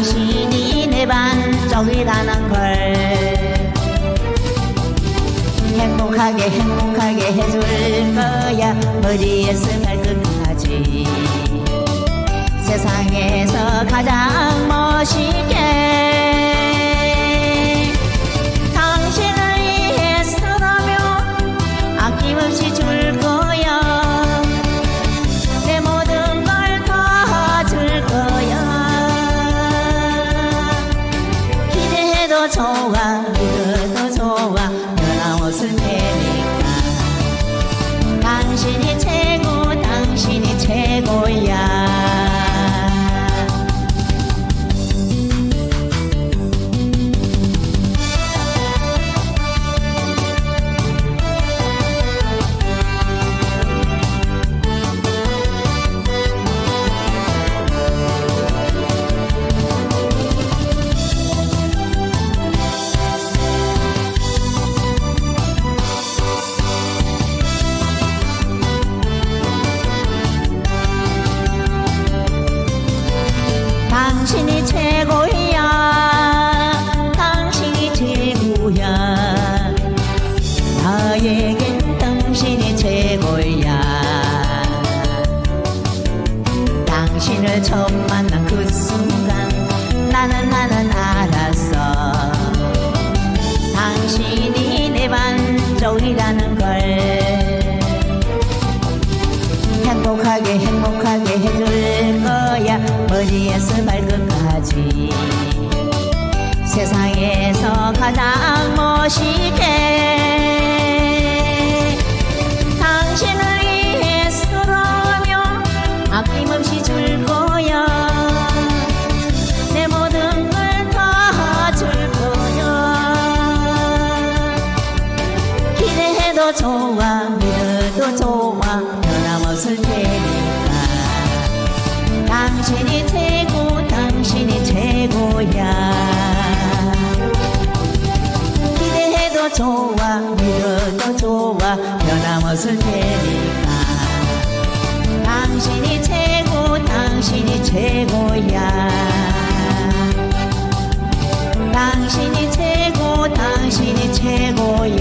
당신이 내 반쪽이라는 걸 행복하게 행복하게 해줄 거야. 어디에서 발끝까지? 세상에서 가장 멋있는 기대해 당신이 최고야. 당신이 최고야. 나에겐 당신이 최고야. 당신을 처음 만난 그 순간 나는 나는 알았어. 당신이 내 반쪽이라는 걸 행복하게 행복하게 해줄 거야. 머리에서 발끝 멋있게? 당신을 위해서라면 아낌없이 줄 거야. 내 모든 걸 다 줄 거야. 기대해도 좋아 믿어도 좋아 변함없을 테니까. 당신이 최고 당신이 최고야 좋아 미래도 좋아. 변함없을 테니까. 당신이 최고 당신이 최고야. 당신이 최고 당신이 최고야.